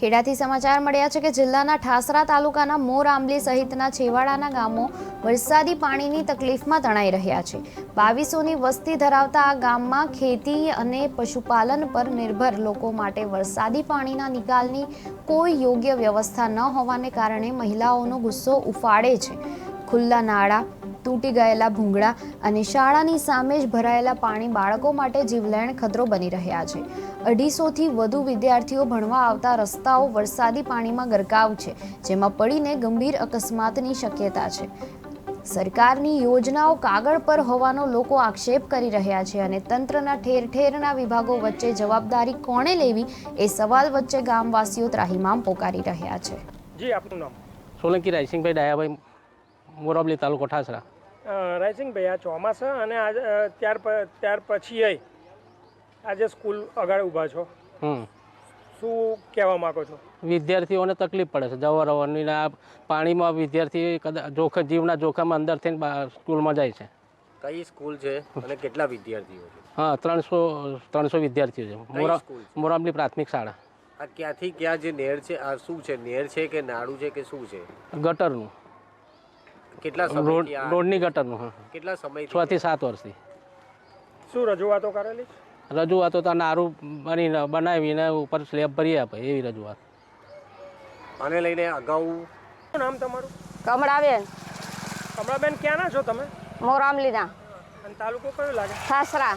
ખેડાથી સમાચાર મળ્યા છે કે જિલ્લાના ઠાસરા તાલુકાના મોર આંબલી સહિતના છેવાડાના ગામો વરસાદી પાણીની તકલીફમાં તણાઈ રહ્યા છે. બાવીસોની વસ્તી ધરાવતા આ ગામમાં ખેતી અને પશુપાલન પર નિર્ભર લોકો માટે વરસાદી પાણીના નિકાલની કોઈ યોગ્ય વ્યવસ્થા ન હોવાને કારણે મહિલાઓનો ગુસ્સો ઉફાળે છે. ખુલ્લા નાળા તૂટી ગયેલા ભૂંગળા અને શાળાની સામે જ ભરાયેલા પાણી બાળકો માટે જીવલેણ ખતરો બની રહ્યા છે. અઢીસોથી વધુ વિદ્યાર્થીઓ ભણવા આવતા રસ્તાઓ વરસાદી પાણીમાં ગરકાવ છે જેમાં પડીને ગંભીર અકસ્માતની શક્યતા છે. સરકારની યોજનાઓ કાગળ પર હોવાનો લોકો આક્ષેપ કરી રહ્યા છે અને તંત્રના ઠેર ઠેરના વિભાગો વચ્ચે જવાબદારી કોણે લેવી એ સવાલ વચ્ચે ગામવાસીઓ ત્રાહિમામ પોકારી રહ્યા છે. જી આપનું નામ? સોલંકી રાયસિંહભાઈ ડાયાભાઈ મોરાબલી તાલુકો ઠાસરા. રાયસિંગભાઈ આ ચોમાસા અને આજ ત્યાર પ- ત્યાર પછી આજે સ્કૂલ આગળ ઊભા છો. હમ. શું કહેવા માગો છો? વિદ્યાર્થીઓને તકલીફ પડે છે જવા રવાની ને આ પાણીમાં વિદ્યાર્થી કદાચ જોખમ જીવના જોખમમાં અંદર થઈને સ્કૂલમાં જાય છે. કઈ સ્કૂલ છે અને કેટલા વિદ્યાર્થીઓ છે? હા ત્રણસો ત્રણસો વિદ્યાર્થીઓ છે. મોરા સ્કૂલ પ્રાથમિક શાળા. આ ક્યાંથી ક્યાં જે નેર છે આ શું છે? નેર છે કે નાળું છે કે શું છે? ગટરનું. કેટલા રોડ રોડની ગટરનું હા કેટલા સમય છ થી સાત વર્ષથી. શું રજૂઆતો કરેલી રજૂઆતો તો નારું બનીને બનાવીને ઉપર સ્લેબ ભરી આપે એવી રજૂઆત. આને લઈને અગાઉ શું નામ તમારું? કમળાબેન. કમળાબેન ક્યાંના છો તમે? મોરામલીના અને તાલુકો કયો લાગે? સાસરા.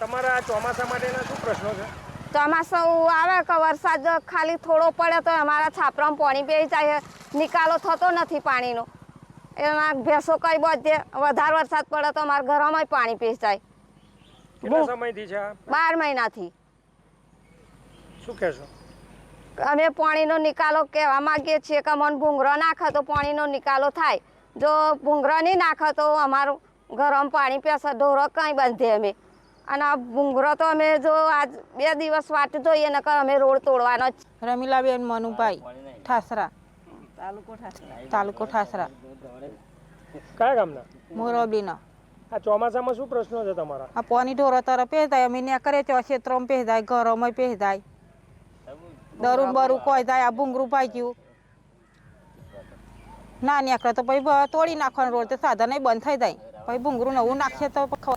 તમારા ચોમાસા માટેના શું પ્રશ્નો છે? ચોમાસું આવે કે વરસાદ ખાલી થોડો પડે તો અમારા છાપરામાં પાણી પી જાય નિકાલો થતો નથી પાણીનો. એમાં ભેંસો કઈ બધે વધારે વરસાદ પડે તો મારા ઘરમાં પાણી પી જાય કેટલા સમયથી છે બાર મહિનાથી. શું કહેશો અમે પાણીનો નિકાલો કહેવા માંગીએ છીએ કે મને ભૂંગળો નાખે તો પાણીનો નિકાલો થાય. જો ભૂંગરો નહીં નાખે તો અમારું ગરમ પાણી પીશે ઢોરો કંઈ બાંધીએ અમે. અને આ ભૂંગળો તો અમે જો આજ બે દિવસ વાટ જોઈએ ને અમે રોડ તોડવાનો જ. રમીલાબેન મનુભાઈ ઠાસરા. તાલુકો ઠાસરા. કયા ગામના? મોરબીના. આ ચોમાસામાં શું પ્રશ્નો છે તમારા? આ પાણી ઢોરો તરફ પહેરાય અમે ને કરે તો ક્ષેત્રમાં પહેરાય ઘરોમાં પહેરાય દરું બરું કોઈ જાય આ ભૂંગરું ભાગ્યું ના નીકળે તો પછી તોડી નાખવાનું રોડ તો સાધન બંધ થઈ જાય. પછી ભૂંગરું નવું નાખશે તો